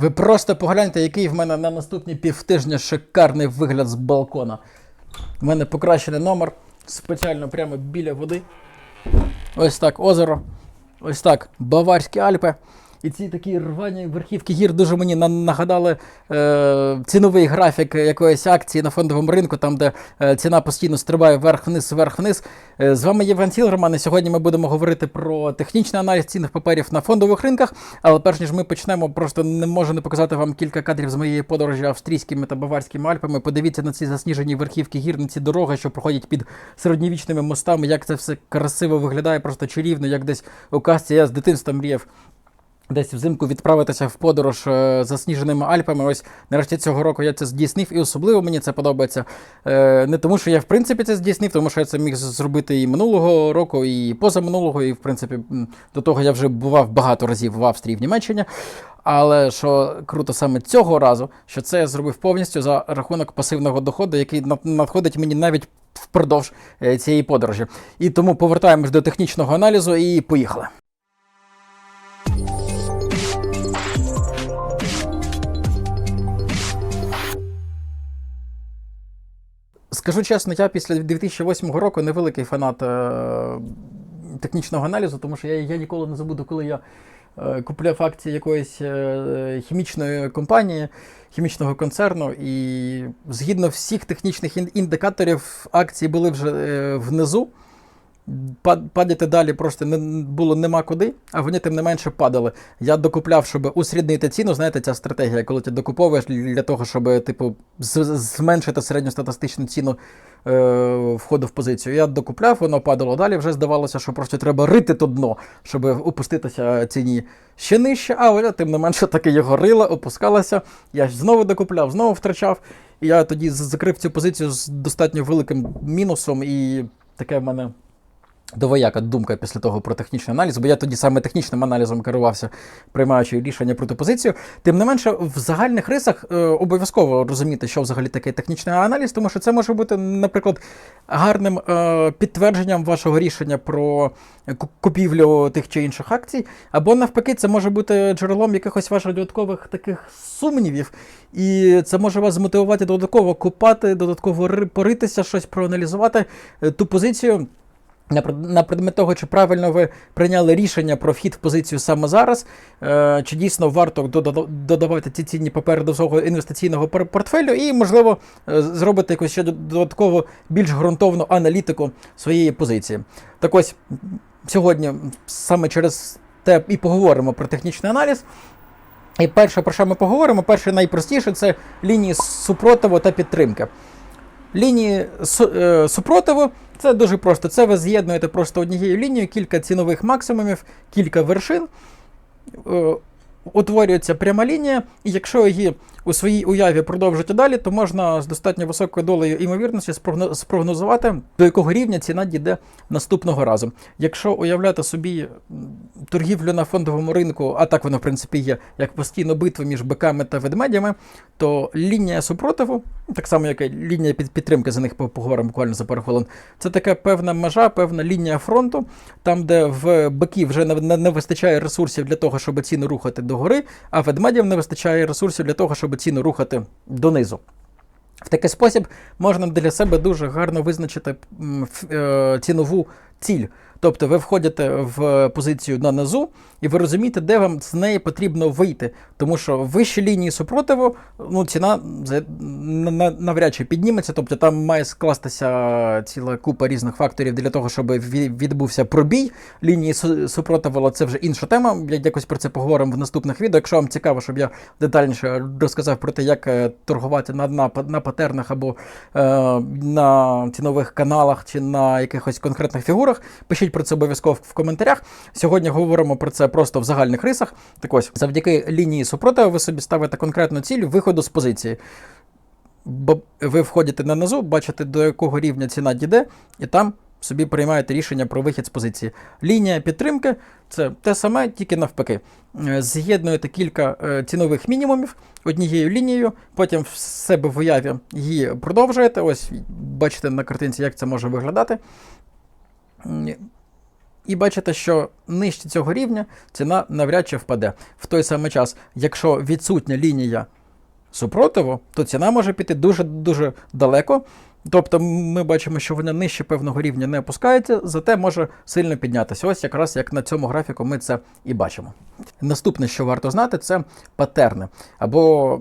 Ви просто погляньте, який в мене на наступні півтижня шикарний вигляд з балкона. У мене покращений номер спеціально прямо біля води. Ось так озеро. Ось так Баварські Альпи. І ці такі рвані верхівки гір дуже мені нагадали е, ціновий графік якоїсь акції на фондовому ринку, там, де е, ціна постійно стрибає вверх-вниз, вверх-вниз. Е, з вами Євген Сілгерман, і сьогодні ми будемо говорити про технічний аналіз цінних паперів на фондових ринках. Але перш ніж ми почнемо, просто не можу не показати вам кілька кадрів з моєї подорожі австрійськими та баварськими Альпами. Подивіться на ці засніжені верхівки гір, на ці дороги, що проходять під середньовічними мостами, як це все красиво виглядає, просто чарівно, як десь у казці я з дитинства мріяв десь взимку відправитися в подорож е, засніженими Альпами. Ось нарешті цього року я це здійснив, і особливо мені це подобається. Е, не тому, що я в принципі це здійснив, тому що я це міг зробити і минулого року, і позаминулого, і в принципі до того я вже бував багато разів в Австрії, в Німеччині. Але що круто саме цього разу, що це я зробив повністю за рахунок пасивного доходу, який надходить мені навіть впродовж е, цієї подорожі. І тому повертаємось до технічного аналізу і поїхали. Скажу чесно, я після 2008 року невеликий фанат е, технічного аналізу, тому що я, я ніколи не забуду, коли я е, купляв акції якоїсь е, хімічної компанії, хімічного концерну, і згідно всіх технічних ін- індикаторів, акції були вже е, внизу. Пад- Падати далі просто не було нема куди, а вони тим не менше падали. Я докупляв, щоб усріднити ціну. Знаєте, ця стратегія, коли ти докуповуєш для того, щоб типу, зменшити середньостатистичну ціну е, входу в позицію. Я докупляв, воно падало далі. Вже здавалося, що просто треба рити то дно, щоб опуститися ціні ще нижче, але тим не менше таки його рила, опускалася. Я знову докупляв, знову втрачав. І я тоді закрив цю позицію з достатньо великим мінусом, і таке в мене Довояка думка після того про технічний аналіз, бо я тоді саме технічним аналізом керувався, приймаючи рішення про ту позицію. Тим не менше, в загальних рисах е, обов'язково розуміти, що взагалі таке технічний аналіз, тому що це може бути, наприклад, гарним е, підтвердженням вашого рішення про купівлю тих чи інших акцій, або навпаки, це може бути джерелом якихось ваших додаткових таких сумнівів, і це може вас змотивувати додатково купати, додатково ри- поритися, щось проаналізувати е, ту позицію. На пред- предмет того, чи правильно ви прийняли рішення про вхід в позицію саме зараз, е, чи дійсно варто додавати ці цінні папери до свого інвестиційного портфелю, і, можливо, е, зробити якусь ще додатково більш ґрунтовну аналітику своєї позиції. Так ось сьогодні саме через те і поговоримо про технічний аналіз. І перше, про що ми поговоримо, перше найпростіше це лінії супротиву та підтримки. Лінії е, супротиву це дуже просто. Це ви з'єднуєте просто однією лінією кілька цінових максимумів, кілька вершин. Утворюється пряма лінія, і якщо її у своїй уяві продовжити далі, то можна з достатньо високою долею імовірності спрогно- спрогнозувати, до якого рівня ціна дійде наступного разу. Якщо уявляти собі торгівлю на фондовому ринку, а так воно в принципі є, як постійно битва між биками та ведмедями, то лінія супротиву, так само як і лінія під підтримки, за них по- поговоримо буквально за пару хвилин, це така певна межа, певна лінія фронту, там, де в биків вже не вистачає ресурсів для того, щоб ціну рухати догори, а ведмедям не вистачає ресурсів для того, щоб ціну рухати донизу. В такий спосіб можна для себе дуже гарно визначити е, цінову ціль. Тобто ви входите в позицію на низу, і ви розумієте, де вам з неї потрібно вийти. Тому що вищі лінії супротиву, ну, ціна навряд чи підніметься, тобто там має скластися ціла купа різних факторів для того, щоб відбувся пробій лінії супротиву, але це вже інша тема. Я якось про це поговоримо в наступних відео. Якщо вам цікаво, щоб я детальніше розказав про те, як е, торгувати на, на, на патернах або е, на цінових каналах чи на якихось конкретних фігурах, пишіть про це обов'язково в коментарях. Сьогодні говоримо про це просто в загальних рисах. Так ось, завдяки лінії супротиву ви собі ставите конкретну ціль виходу з позиції. Бо ви входите на низу, бачите, до якого рівня ціна дійде, і там собі приймаєте рішення про вихід з позиції. Лінія підтримки це те саме, тільки навпаки. Е, З'єднуєте кілька е, цінових мінімумів однією лінією, потім в себе в уяві її продовжуєте. Ось бачите на картинці, як це може виглядати. І бачите, що нижче цього рівня ціна навряд чи впаде. В той самий час, якщо відсутня лінія супротиву, то ціна може піти дуже-дуже далеко. Тобто ми бачимо, що вона нижче певного рівня не опускається, зате може сильно піднятися. Ось якраз як на цьому графіку ми це і бачимо. Наступне, що варто знати, це патерни, або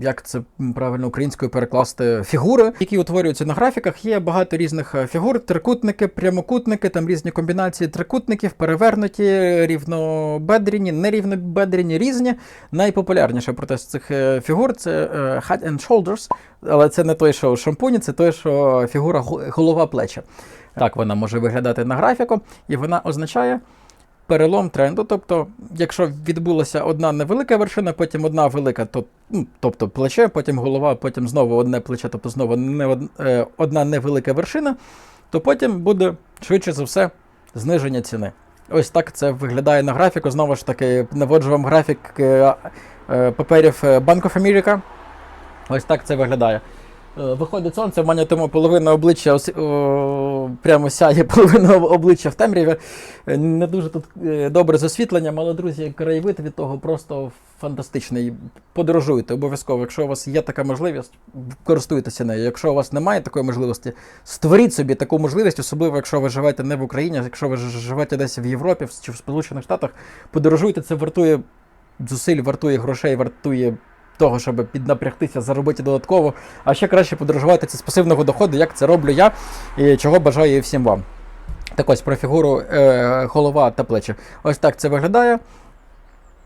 як це правильно українською перекласти, фігури, які утворюються на графіках. Є багато різних е, фігур: трикутники, прямокутники, там різні комбінації трикутників, перевернуті, рівнобедрені, нерівнобедрені, різні. Найпопулярніше проте з цих е, фігур це е, Head and Shoulders, але це не той, що шампуні, це той, що фігура голова плеча. Так вона може виглядати на графіку, і вона означає перелом тренду. Тобто, якщо відбулася одна невелика вершина, потім одна велика, то, ну, тобто плече, потім голова, потім знову одне плече, тобто знову не од, е, одна невелика вершина, то потім буде швидше за все зниження ціни. Ось так це виглядає на графіку. Знову ж таки, наводжу вам графік е, е, паперів Bank of America. Ось так це виглядає. Е, Виходить сонце, в мене тому половина обличчя о, прямо сяє, половина обличчя в темряві. Е, Не дуже тут е, добре з освітленням, але, друзі, краєвид від того просто фантастичний. Подорожуйте обов'язково. Якщо у вас є така можливість, користуйтеся нею. Якщо у вас немає такої можливості, створіть собі таку можливість, особливо якщо ви живете не в Україні, а якщо ви живете десь в Європі чи в Сполучених Штатах, подорожуйте, це вартує зусиль, вартує грошей, вартує того, щоб піднапрягтися, заробити додатково. А ще краще подорожувати це з пасивного доходу, як це роблю я, і чого бажаю і всім вам. Так ось про фігуру е, голова та плечі. Ось так це виглядає.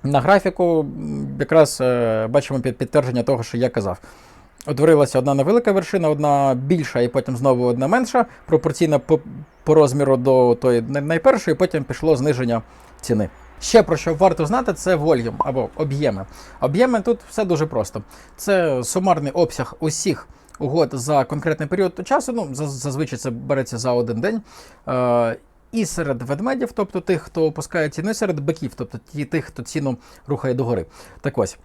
На графіку якраз е, бачимо під підтвердження того, що я казав. Утворилася одна невелика вершина, одна більша, і потім знову одна менша, пропорційна по, по розміру до тої най- найпершої, потім пішло зниження ціни. Ще про що варто знати, це вольюм або об'єми. Об'єми тут все дуже просто. Це сумарний обсяг усіх угод за конкретний період часу. Ну, зазвичай це береться за один день. Е, і серед ведмедів, тобто тих, хто опускає ціну, і серед биків, тобто ті, тих, хто ціну рухає догори. Так ось.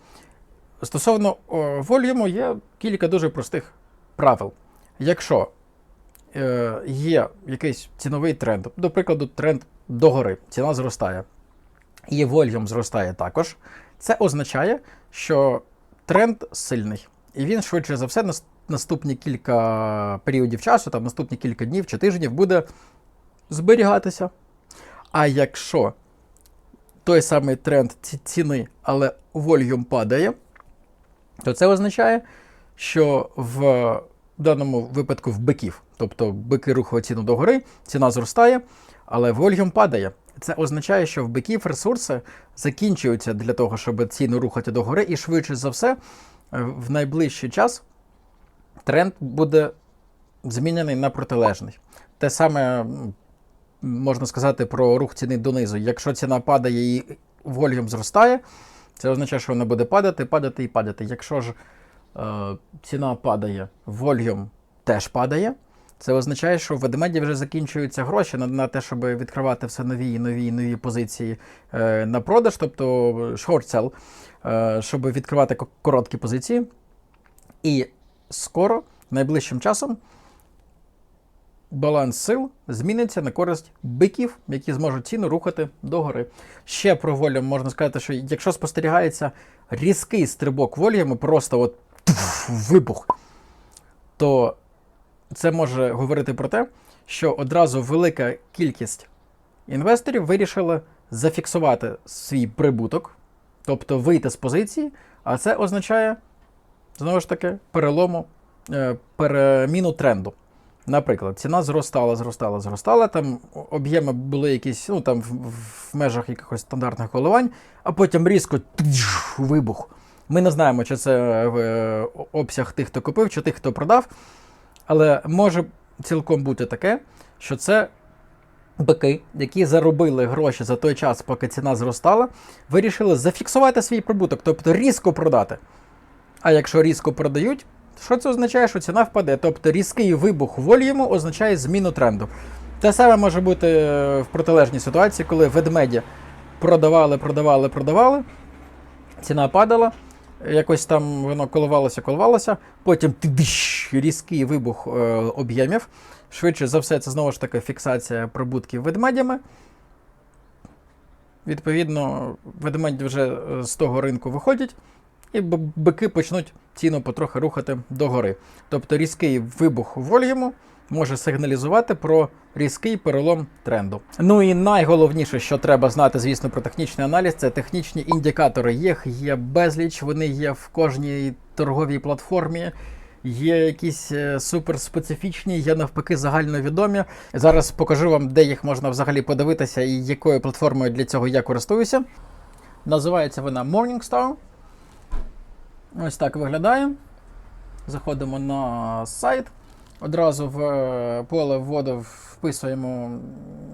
Стосовно о, вольюму є кілька дуже простих правил. Якщо е, є якийсь ціновий тренд, до прикладу, тренд догори, ціна зростає, і вольюм зростає також, це означає, що тренд сильний. І він швидше за все наступні кілька періодів часу, там наступні кілька днів чи тижнів буде зберігатися. А якщо той самий тренд ці- ціни, але вольюм падає, то це означає, що в даному випадку в биків, тобто бики рухають ціну догори, ціна зростає, але вольюм падає. Це означає, що в биків ресурси закінчуються для того, щоб ціну рухати догори, і швидше за все, е, в найближчий час тренд буде змінений на протилежний. Те саме можна сказати про рух ціни донизу. Якщо ціна падає і вольюм зростає, це означає, що вона буде падати, падати і падати. Якщо ж е, ціна падає, вольюм теж падає. Це означає, що в ведмеді вже закінчуються гроші на, на те, щоб відкривати все нові і нові нові позиції е, на продаж, тобто sell, е, щоб відкривати короткі позиції. І скоро, найближчим часом, баланс сил зміниться на користь биків, які зможуть ціну рухати догори. Ще про волюм можна сказати, що якщо спостерігається різкий стрибок волюму, просто от туф, вибух, то це може говорити про те, що одразу велика кількість інвесторів вирішили зафіксувати свій прибуток, тобто вийти з позиції, а це означає, знову ж таки, перелому, е, переміну тренду. Наприклад, ціна зростала, зростала, зростала, там об'єми були якісь, ну там в, межах якихось стандартних коливань, а потім різко вибух. Ми не знаємо, чи це е, обсяг тих, хто купив, чи тих, хто продав. Але може цілком бути таке, що це бики, які заробили гроші за той час, поки ціна зростала, вирішили зафіксувати свій прибуток, тобто різко продати. А якщо різко продають, що це означає, що ціна впаде? Тобто різкий вибух волюму означає зміну тренду. Те саме може бути е, в протилежній ситуації, коли ведмеді продавали, продавали, продавали, ціна падала, якось там воно коливалося, коливалося, потім різкий вибух е, об'ємів. Швидше за все, це знову ж таки фіксація прибутків ведмедями. відповідно, ведмеді вже е, з того ринку виходять, і бики почнуть ціну потрохи рухати догори. Тобто різкий вибух волюму може сигналізувати про різкий перелом тренду. Ну і найголовніше, що треба знати, звісно, про технічний аналіз, це технічні індикатори. Їх є безліч, вони є в кожній торговій платформі. Є якісь е, суперспецифічні, є навпаки загальновідомі. Зараз покажу вам, де їх можна взагалі подивитися і якою платформою для цього я користуюся. Називається вона Morningstar. Ось так виглядає. Заходимо на сайт. Одразу в е, поле вводу вписуємо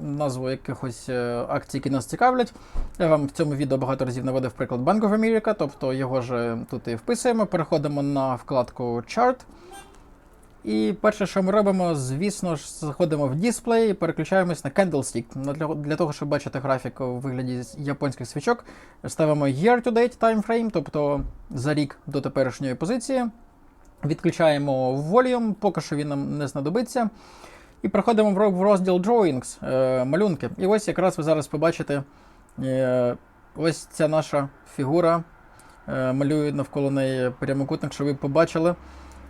назву якихось е, акцій, які нас цікавлять. Я вам в цьому відео багато разів наводив приклад Bank of America, тобто його ж тут і вписуємо. Переходимо на вкладку Chart. І перше, що ми робимо, звісно ж, заходимо в дисплей і переключаємось на Candlestick. Ну, Для, для того, щоб бачити графік у вигляді японських свічок, ставимо Year-to-date time frame, тобто за рік до теперішньої позиції. Відключаємо Volume, поки що він нам не знадобиться. І проходимо в розділ Drawings, е, малюнки. І ось якраз ви зараз побачите е, ось ця наша фігура. Е, малюю навколо неї прямокутник, щоб ви побачили.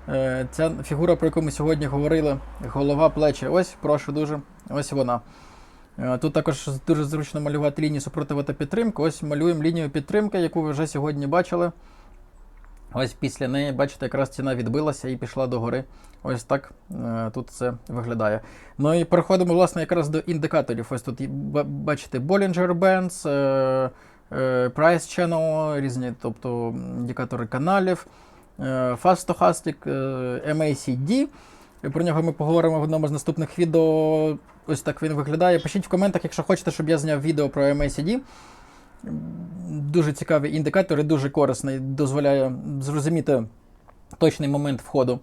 Е, ця фігура, про яку ми сьогодні говорили, голова, плечі. Ось, прошу дуже, ось вона. Тут також дуже зручно малювати лінію супротиву та підтримку. Ось малюємо лінію підтримки, яку ви вже сьогодні бачили. Ось після неї, бачите, якраз ціна відбилася і пішла догори. Ось так е, тут це виглядає. Ну і переходимо, власне, якраз до індикаторів. Ось тут бачите Bollinger Bands, е, е, Price Channel, різні, тобто індикатори каналів, Fast Stochastic, MACD. Про нього ми поговоримо в одному з наступних відео. Ось так він виглядає. Пишіть в коментах, якщо хочете, щоб я зняв відео про MACD. Дуже цікавий індикатор і дуже корисний, дозволяє зрозуміти точний момент входу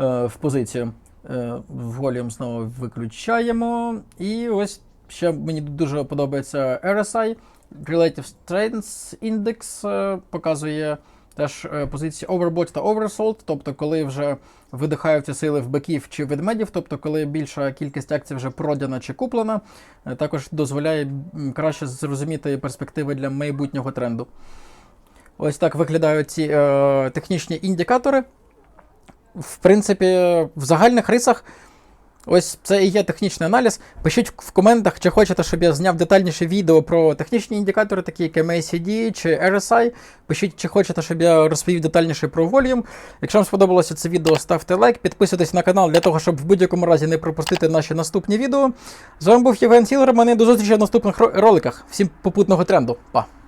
е, в позицію. Е, Volume знову виключаємо. І ось ще мені дуже подобається RSI. Relative Strength Index е, показує теж позиції overbought та oversold, тобто коли вже видихаються сили в биків чи ведмедів, тобто коли більша кількість акцій вже продана чи куплена, е, також дозволяє краще зрозуміти перспективи для майбутнього тренду. Ось так виглядають ці е, технічні індикатори. В принципі, в загальних рисах. Ось це і є технічний аналіз. Пишіть в коментах, чи хочете, щоб я зняв детальніше відео про технічні індикатори, такі як MACD чи RSI. Пишіть, чи хочете, щоб я розповів детальніше про Volume. Якщо вам сподобалося це відео, ставте лайк, підписуйтесь на канал для того, щоб в будь-якому разі не пропустити наші наступні відео. З вами був Євген Сілерман і до зустрічі в наступних роликах. Всім попутного тренду. Па!